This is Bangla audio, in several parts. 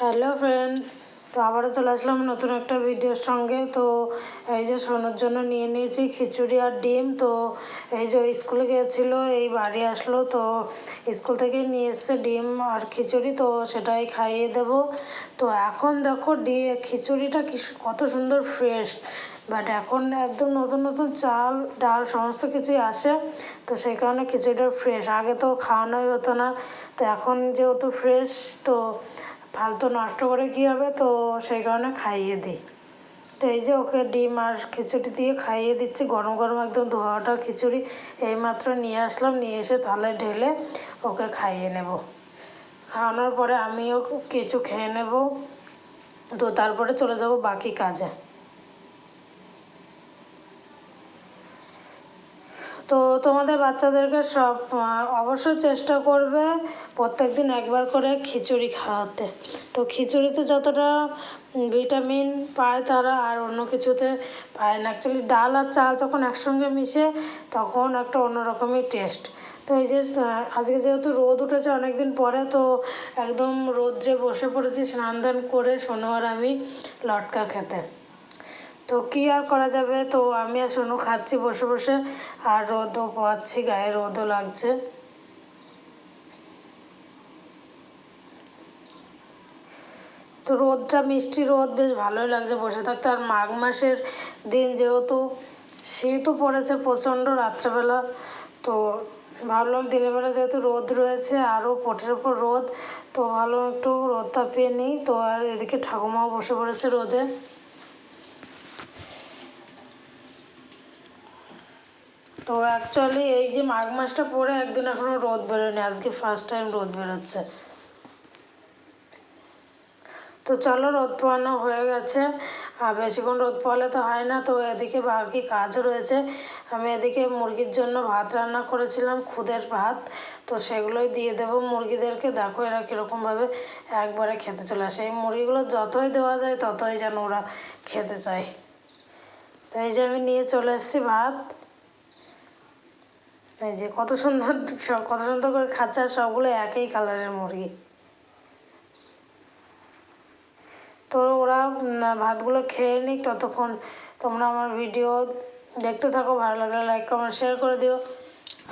হ্যালো ফ্রেন্ড, তো আবারও চলে আসলাম নতুন একটা ভিডিওর সঙ্গে। তো এই যে সোনার জন্য নিয়ে নিয়েছি খিচুড়ি আর ডিম। তো এই যে স্কুলে গিয়েছিল, এই বাড়ি আসলো, তো স্কুল থেকে নিয়ে এসছে ডিম আর খিচুড়ি, তো সেটাই খাইয়ে দেব। তো এখন দেখো ডি, খিচুড়িটা কি কত সুন্দর ফ্রেশ বাট এখন একদম নতুন নতুন চাল, ডাল সমস্ত কিছুই আসে, তো সেই কারণে খিচুড়িটা ফ্রেশ আগে তো খাওয়ানোই হতো না। তো এখন যেহেতু ফ্রেশ তো ফালতু নষ্ট করে কী হবে? তো সেই কারণে খাইয়ে দিই। তো এই যে ওকে ডিম আর খিচুড়ি দিয়ে খাইয়ে দিচ্ছি, গরম গরম একদম ধোয়াটা খিচুড়ি এইমাত্র নিয়ে আসলাম, নিয়ে এসে তাহলে ঢেলে ওকে খাইয়ে নেব। খাওয়ানোর পরে আমিও কিছু খেয়ে নেব। তো তারপরে চলে যাব বাকি কাজে। তো তোমাদের বাচ্চাদেরকে সব অবশ্যই চেষ্টা করবে প্রত্যেক দিন একবার করে খিচুড়ি খাওয়াতে। তো খিচুড়িতে যতটা ভিটামিন পায় তারা আর অন্য কিছুতে পায় না। অ্যাকচুয়ালি ডাল আর চাল যখন একসঙ্গে মিশে তখন একটা অন্যরকমই টেস্ট। তো এই যে আজকে যেহেতু রোদ উঠেছে অনেক দিন পরে, তো একদম রোদ্রে বসে পড়েছি স্নান দান করে শনিবার আমি লটকা খেতে। তো কী আর করা যাবে? তো আমি আর সোনু খাচ্ছি বসে বসে, আর রোদও পাচ্ছি গায়ে রোদও লাগছে। তো রোদটা, মিষ্টি রোদ বেশ ভালোই লাগছে বসে থাকতে। আর মাঘ মাসের দিন যেহেতু, শীতও পড়েছে প্রচণ্ড রাত্রেবেলা। তো ভাবলাম দিনের বেলা যেহেতু রোদ রয়েছে, আরও পটের ওপর রোদ, তো ভালো একটু রোদ তাপিয়ে নিই। তো আর এদিকে ঠাকুমাও বসে পড়েছে রোদে। তো অ্যাকচুয়ালি এই যে মাঘ মাসটা পরে একদিন এখনও রোদ বেরোয়নি, আজকে ফার্স্ট টাইম রোদ বেরোচ্ছে। তো চলো রোদ পোয়ানো হয়ে গেছে। আর বেশিক্ষণ রোদ পোয়ালে তো হয় না, তো এদিকে বাকি কাজও রয়েছে। আমি এদিকে মুরগির জন্য ভাত রান্না করেছিলাম, খুদের ভাত। তো সেগুলোই দিয়ে দেবো। মুরগিদেরকে দেখো এরা কীরকমভাবে একবারে খেতে চলে আসে। এই মুরগিগুলো যতই দেওয়া যায়, ততই যেন ওরা খেতে চায়। তো এই যে আমি নিয়ে চলে এসেছি ভাত। এই যে কত সুন্দর সব, কত সুন্দর করে খাচ্ছে সবগুলো একই কালারের মুরগি। তো ওরা ভাতগুলো খেয়ে নিক ততক্ষণ। তোমরা আমার ভিডিও দেখতে থাকো, ভালো লাগলে লাইক কমেন্ট শেয়ার করে দিও।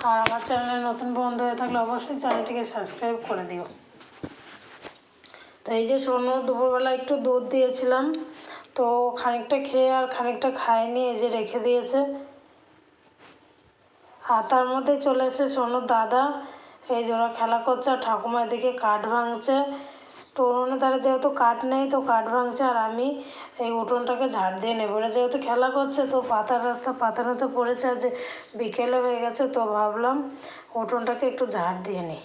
আর আমার চ্যানেলে নতুন বন্ধু হয়ে থাকলে অবশ্যই চ্যানেলটিকে সাবস্ক্রাইব করে দিও। তো এই যে সোনু, দুপুরবেলা একটু দুধ দিয়েছিলাম। তো খানিকটা খেয়ে আর খানিকটা খায়নি, এই যে রেখে দিয়েছে। আর তার মধ্যে চলে এসে সোনুর দাদা। এই যে ওরা খেলা করছে আর ঠাকুমা এদিকে কাঠ ভাঙছে। তো উনুনে তারা যেহেতু কাঠ নেই, তো কাঠ ভাঙছে আর আমি এই উঠোনটাকে ঝাড় দিয়ে নেব। ওরা যেহেতু খেলা করছে, তো পাতা টাতা পাতা টাতা পড়েছে আর যে বিকেলে হয়ে গেছে, তো ভাবলাম উঠোনটাকে একটু ঝাড় দিয়ে নিই।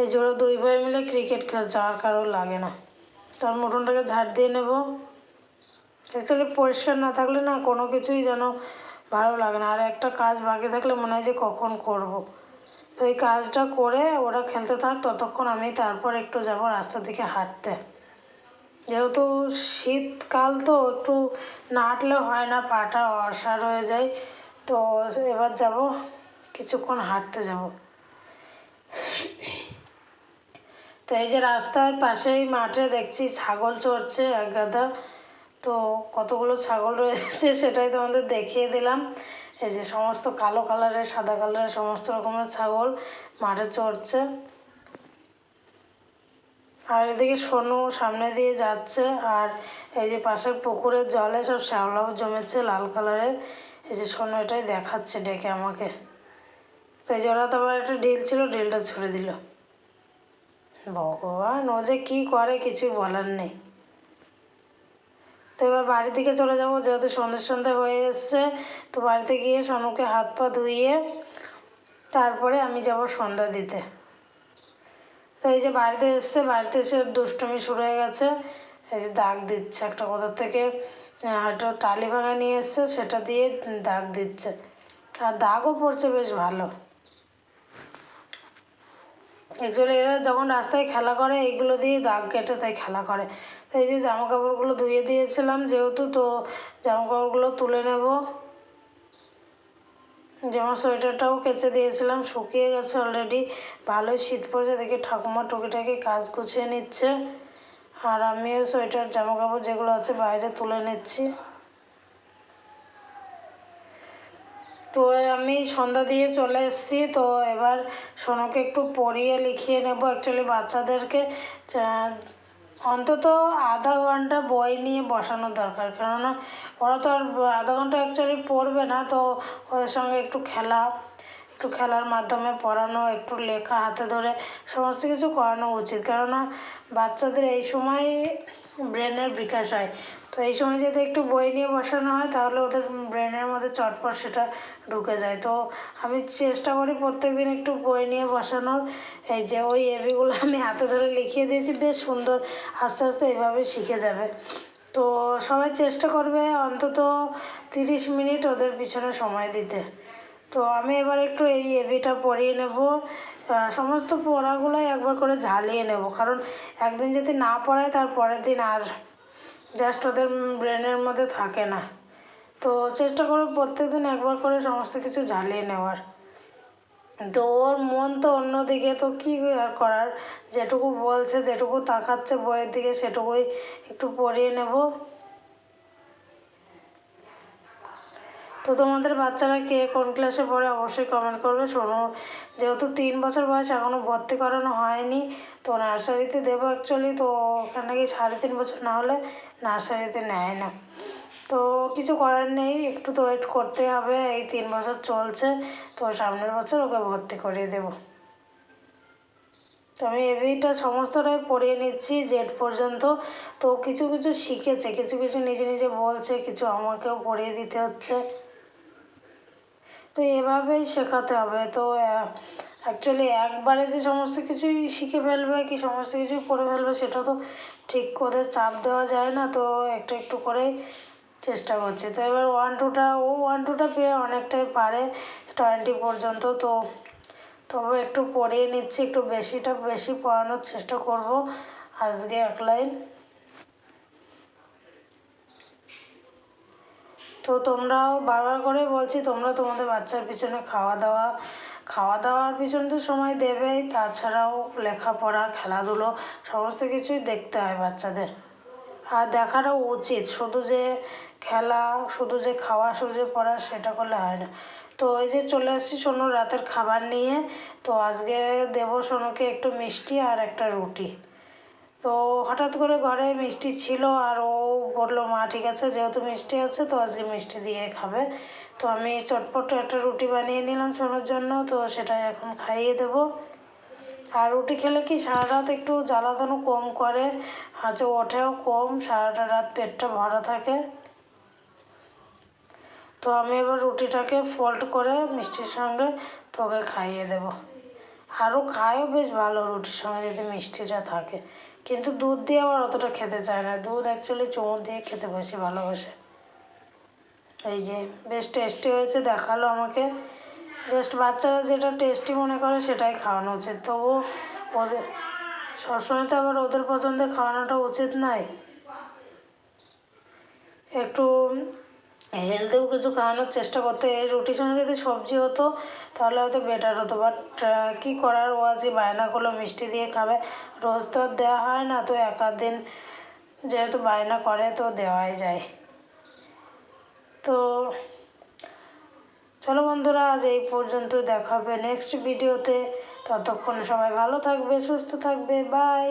এই ওরা দুই ভাই মিলে ক্রিকেট খেলছে আর কারও লাগে না। তো আমি উঠোনটাকে ঝাড় দিয়ে নেব। অ্যাকচুয়ালি পরিষ্কার না থাকলে না কোনো কিছুই যেন ভালো লাগে না। আর একটা কাজ বাকি থাকলে মনে হয় যে কখন করব। তো এই কাজটা করে ওরা খেলতে থাক, ততক্ষণ আমি তারপর একটু যাব রাস্তার দিকে হাঁটতে। যেহেতু শীতকাল তো একটু না হাঁটলে হয় না, পাটা অসার হয়ে যায়। তো এবার যাব, কিছুক্ষণ হাঁটতে যাব। তো এই যে রাস্তার পাশেই মাঠে দেখছি ছাগল চড়ছে এক গাদা। তো কতগুলো ছাগল রয়েছে সেটাই তোমাদের দেখিয়ে দিলাম। এই যে সমস্ত কালো কালারের, সাদা কালারের সমস্ত রকমের ছাগল মাঠে চড়ছে। আর এদিকে সোনু সামনে দিয়ে যাচ্ছে আর এই যে পাশের পুকুরের জলে সব শ্যাওলাও জমেছে লাল কালারের। এই যে সোনু এটাই দেখাচ্ছে ডেকে আমাকে। তো এই যে ওরা তো আবার একটা ডিল ছিল ডিলটা ছুড়ে দিল। ভগবান, ও যে কী করে কিছুই বলার নেই। তো এবার বাড়ির দিকে চলে যাব, যেহেতু সন্ধ্যে সন্ধ্যে হয়ে এসছে, তো বাড়িতে গিয়ে সোনুকে হাত পা ধুইয়ে তারপরে আমি যাব সন্ধ্যা দিতে। তো এই যে বাড়িতে এসছে, বাড়িতে এসে দুষ্টুমি শুরু হয়ে গেছে। এই যে দাগ দিচ্ছে একটা কোথার থেকে একটা টালি ভাঙা নিয়ে এসছে, সেটা দিয়ে দাগ দিচ্ছে। আর দাগও পড়ছে বেশ ভালো। অ্যাকচুয়ালি এরা যখন রাস্তায় খেলা করে, এইগুলো দিয়ে দাগ কেটে তাই খেলা করে। তো এই যে জামা কাপড়গুলো ধুয়ে দিয়েছিলাম যেহেতু, তো জামা কাপড়গুলো তুলে নেব। যেমন সোয়েটারটাও কেচে দিয়েছিলাম, শুকিয়ে গেছে অলরেডি ভালোই শীত পড়েছে, দেখি ঠাকুমা টুকিটাকি কাজ গুছিয়ে নিচ্ছে। আর আমিও সোয়েটার জামা কাপড় যেগুলো আছে বাইরে তুলে নিচ্ছি। তো আমি সন্ধ্যা দিয়ে চলে এসেছি, তো এবার সোনুকে একটু পড়িয়ে লিখিয়ে নেব অ্যাকচুয়ালি বাচ্চাদেরকে। অন্তত আধা ঘণ্টা বই নিয়ে বসানো দরকার। কেননা ওরা তো আর আধা ঘণ্টা অ্যাকচুয়ালি পড়বে না, তো ওদের সঙ্গে একটু খেলা, একটু খেলার মাধ্যমে পড়ানো, একটু লেখা, হাতে ধরে সমস্ত কিছু করানো উচিত। কেননা বাচ্চাদের এই সময় ব্রেনের বিকাশ হয়। তো এই সময় যদি একটু বই নিয়ে বসানো হয়, তাহলে ওদের ব্রেনের মধ্যে চটপট সেটা ঢুকে যায়। তো আমি চেষ্টা করি প্রত্যেক দিন একটু বই নিয়ে বসানোর। এই যে ওই এবিগুলো আমি হাতে ধরে লিখিয়ে দিয়েছি, বেশ সুন্দর আস্তে আস্তে এইভাবে শিখে যাবে। তো সবাই চেষ্টা করবে অন্তত তিরিশ মিনিট ওদের পিছনে সময় দিতে। তো আমি এবার একটু এই এবিটা পড়িয়ে নেব। সমস্ত পড়াগুলোই একবার করে ঝালিয়ে নেব। কারণ একদিন যদি না পড়ায়, তার পরের দিন আর জাস্ট ওদের ব্রেনের মধ্যে থাকে না। তো চেষ্টা করব প্রত্যেক দিন একবার করে সমস্ত কিছু ঝালিয়ে নেওয়ার। তো ওর মন তো অন্যদিকে, তো কী আর করার? যেটুকু বলছে, যেটুকু তাকাচ্ছে বইয়ের দিকে, সেটুকুই একটু পড়িয়ে নেব। তো তোমাদের বাচ্চারা কে কোন ক্লাসে পড়ে অবশ্যই কমেন্ট করবে। শোনো, যেহেতু তিন বছর বয়স এখনও ভর্তি করানো হয়নি। তো নার্সারিতে দেবো অ্যাকচুয়ালি তো ওখানে কি সাড়ে তিন বছর না হলে নার্সারিতে নেয় না। তো কিছু করার নেই, একটু তো ওয়েট করতে হবে, এই তিন বছর চলছে। তো সামনের বছর ওকে ভর্তি করিয়ে দেবো। তো আমি এবিটা সমস্তটাই পড়িয়ে নিচ্ছি জেড পর্যন্ত। তো কিছু কিছু শিখেছে, কিছু কিছু নিজে নিজে বলছে, কিছু আমাকেও পড়িয়ে দিতে হচ্ছে। তো এভাবেই শেখাতে হবে। তো অ্যাকচুয়ালি একবারে যে সমস্ত কিছুই শিখে ফেলবে কি সমস্ত কিছুই পড়ে ফেলবে সেটা তো ঠিক করে চাপ দেওয়া যায় না। তো একটু একটু করেই চেষ্টা করছি। তো এবার ওয়ান টুটা ও ওয়ান টুটা পেয়ে অনেকটাই পারে টোয়েন্টি পর্যন্ত। তো তবে একটু পড়িয়ে নিচ্ছি, একটু বেশিটা বেশি পড়ানোর চেষ্টা করব। আজকে এক লাইন। তো তোমরাও বারবার করে বলছি, তোমরা তোমাদের বাচ্চার পিছনে খাওয়া দাওয়া, খাওয়া দাওয়ার পিছনে তো সময় দেবেই, তাছাড়াও লেখাপড়া, খেলাধুলো, সমস্ত কিছুই দেখতে হয় বাচ্চাদের। আর দেখাটাও উচিত, শুধু যে খেলা, শুধু যে খাওয়া, শুধু যে পড়া, সেটা করলে হয় না। তো এই যে চলে আসছি সোনুর রাতের খাবার নিয়ে, তো আজকে দেবো সোনুকে একটু মিষ্টি আর একটা রুটি। তো হঠাৎ করে ঘরে মিষ্টি ছিল আর ও বলল, মা, ঠিক আছে, যেহেতু মিষ্টি আছে, তো আজকে মিষ্টি দিয়ে খাবে। তো আমি চটপট একটা রুটি বানিয়ে নিলাম সোনুর জন্য, তো সেটা এখন খাইয়ে দেবো। আর রুটি খেলে কি সারা রাত একটু জ্বালাতনও কম করে? হাঁচে ওঠেও কম, সারাটা রাত পেটটা ভরা থাকে। তো আমি এবার রুটিটাকে ফোল্ড করে মিষ্টির সঙ্গে তোকে খাইয়ে দেবো। আরও খায়ও বেশ ভালো রুটির সঙ্গে যদি মিষ্টিটা থাকে। কিন্তু দুধ দিয়ে আবার অতটা খেতে চায় না। দুধ অ্যাকচুয়ালি চুমুর দিয়ে খেতে বেশি ভালোবাসে। এই যে বেশ টেস্টি হয়েছে, দেখাল আমাকে। জাস্ট বাচ্চারা যেটা টেস্টি মনে করে সেটাই খাওয়ানো উচিত। তবু ওদের সবসময় তো আবার ওদের পছন্দে খাওয়ানোটা উচিত নয় একটু হেলদিও কিছু খাওয়ানোর চেষ্টা করতে। এই রুটির সঙ্গে যদি সবজি হতো, তাহলে হয়তো বেটার হতো। বাট কী করার? ও আজকে বায়না করল, মিষ্টি দিয়ে খাবে। রোজ তো দেওয়া হয় না, তো এক আধ দিন যেহেতু বায়না করে, তো দেওয়াই যায়। তো, চলো বন্ধুরা, আজ এই পর্যন্ত দেখা হবে নেক্সট ভিডিওতে ততক্ষণ সবাই ভালো থাকবে, সুস্থ থাকবে বাই